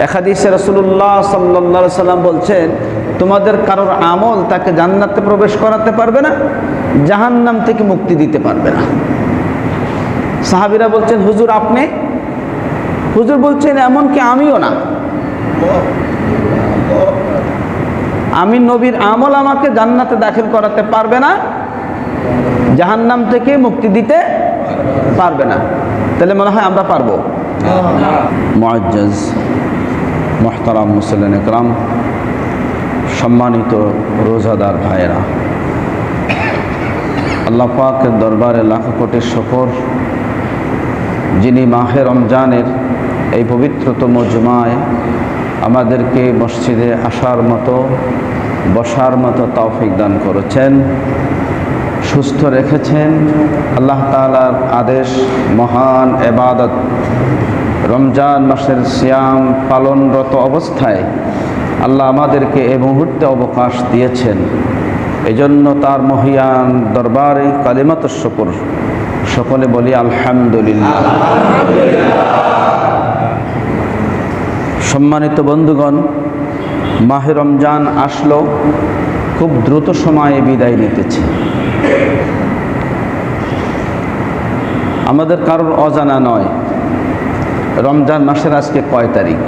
একাদিসে রসুল্লাহ সাল্লা সাল্লাম বলছেন তোমাদের কারোর আমল তাকে জান্নাতে প্রবেশ করাতে পারবে না জাহান্নাম থেকে মুক্তি দিতে পারবে না। সাহাবিরা বলছেন হুজুর আপনি? হুজুর বলছেন এমনকি আমিও না। আমি নবীর আমল আমাকে জান্নাতে দাখিল করাতে পারবে না জাহান্নাম থেকে মুক্তি দিতে পারবে না। তাহলে মনে হয় আমরা পারব। মুআজ্জাজ। মোহতারাম মুসলিন একরাম, সম্মানিত রোজাদার ভাইয়েরা। আল্লাহ পাকের দরবারে লাখ কোটি শকর, যিনি মাহে রমজানের এই পবিত্রতম জুমায় আমাদেরকে মসজিদে আসার মতো, বসার মতো তৌফিক দান করেছেন, সুস্থ রেখেছেন। আল্লাহ তালার আদেশ, মহান এবাদত রমজান মাসের সিয়াম পালনরত অবস্থায় আল্লাহ আমাদেরকে এ মুহূর্তে অবকাশ দিয়েছেন। এজন্য তার মহিয়ান দরবারে কালিমাত শকর। সকলে বলি আলহামদুলিল্লাহ। সম্মানিত বন্ধুগণ, মাহে রমজান আসলো, খুব দ্রুত সময়ে বিদায় নিতেছে। আমাদের কারোর অজানা নয় রমজান মাসের আজকে কয় তারিখ?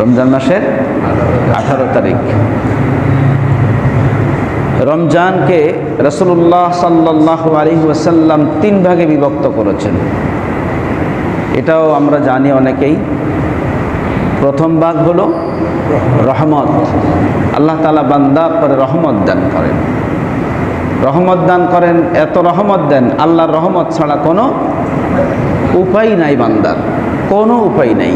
রমজান মাসের আঠারো তারিখ। রমজানকে রসুল্লাহ সাল্লাহ আলী ওয়াসাল্লাম তিন ভাগে বিভক্ত করেছেন। এটাও আমরা জানি অনেকেই। প্রথম ভাগ হলো রহমত। আল্লাহ তালা বান্দা পরে রহমত দান করেন। রহমত দান করেন, এত রহমত দেন, আল্লাহর রহমত ছাড়া কোনো উপায় নাই বান্দার, কোনো উপায় নাই।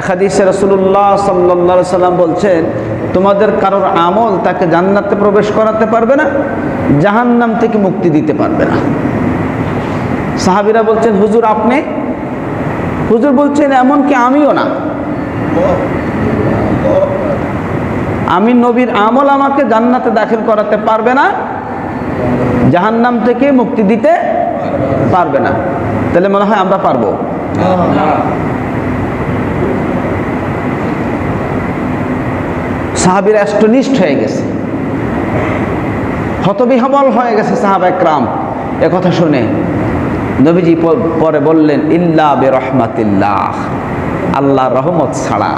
একাদিসে রসুল্লাহ সাল্লা সাল্লাম বলছেন, তোমাদের কারোর আমল তাকে জান্নাতে প্রবেশ করাতে পারবে না, জাহান্নাম থেকে মুক্তি দিতে পারবে না। সাহাবিরা বলছেন, হুজুর, আপনি? হুজুর বলছেন, এমনকি আমিও না। আমি নবীর আমল আমাকে জান্নাতে দাখিল করাতে পারবে না জাহান্নাম থেকে মুক্তি দিতে পারবে না। তাহলে মনে হয় আমরা পারব। সাহাবির অ্যাস্টনিস্ট হয়ে গেছে। হতবিহবল হয়ে গেছে সাহাব একরাম। কথা শুনে নবীজি পরে বললেন, ইল্লা বে রহমাতিল্লাহ আল্লাহ রহমত ছাড়া।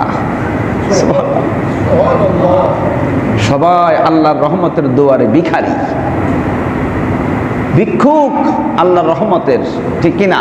সবাই আল্লাহর রহমতের দুয়ারে ভিখারি। ভিক্ষুক আল্লাহর রহমতের ঠিক কিনা?